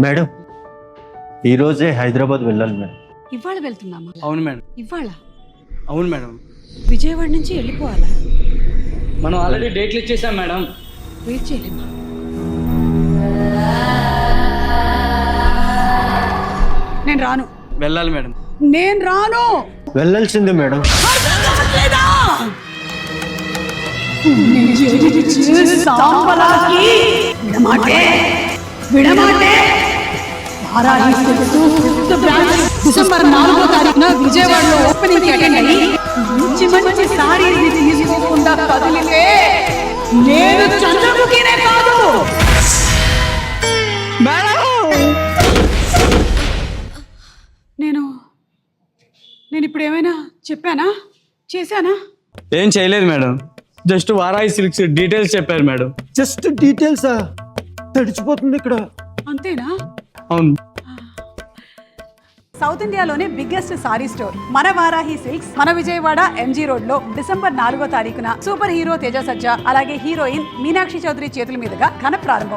Madam ఈరోజే హైదరాబాద్ వెళ్ళాలి madam. ఇవాళ వెళ్తున్నామా? అవును మేడం. ఇవాళ? అవును మేడం. విజయవాడ నుంచి వెళ్ళిపోవాలా? మనం ఆల్రెడీ డేట్లు ఇచ్చేసాం మేడం. వెయిట్ చేయలేమా నేను రాను. వెళ్ళాలి మేడం. నేను రాను. వెళ్ళాల్సిందే మేడం. విడమాటే. విడమాటే. డిసెంబర్ నాలుగో తారీఖున విజయవాడలో ఓపెనింగ్ అటెండ్ అయ్యి మంచి తీసుకోకుండా కదిలితే నేను చంద్రముఖినే కాదు. నేను నేను ఇప్పుడు ఏమైనా చెప్పానా? చేశానా? ఏం చేయలేదు madam. Just Varahi silks details చెప్పారు మేడం. జస్ట్ డీటెయిల్సా? తడిచిపోతుంది ఇక్కడ. అంతేనా? అవును. సౌత్ ఇండియాలోనే బిగ్గెస్ట్ సారీ స్టోర్. మన వారాహి సిల్క్స్ మన విజయవాడ ఎంజీ రోడ్లో డిసెంబర్ నాలుగో తారీఖున సూపర్ హీరో తేజ సజ్జా అలాగే హీరోయిన్ మీనాక్షి చౌదరి చేతుల మీదుగా ఘన ప్రారంభం.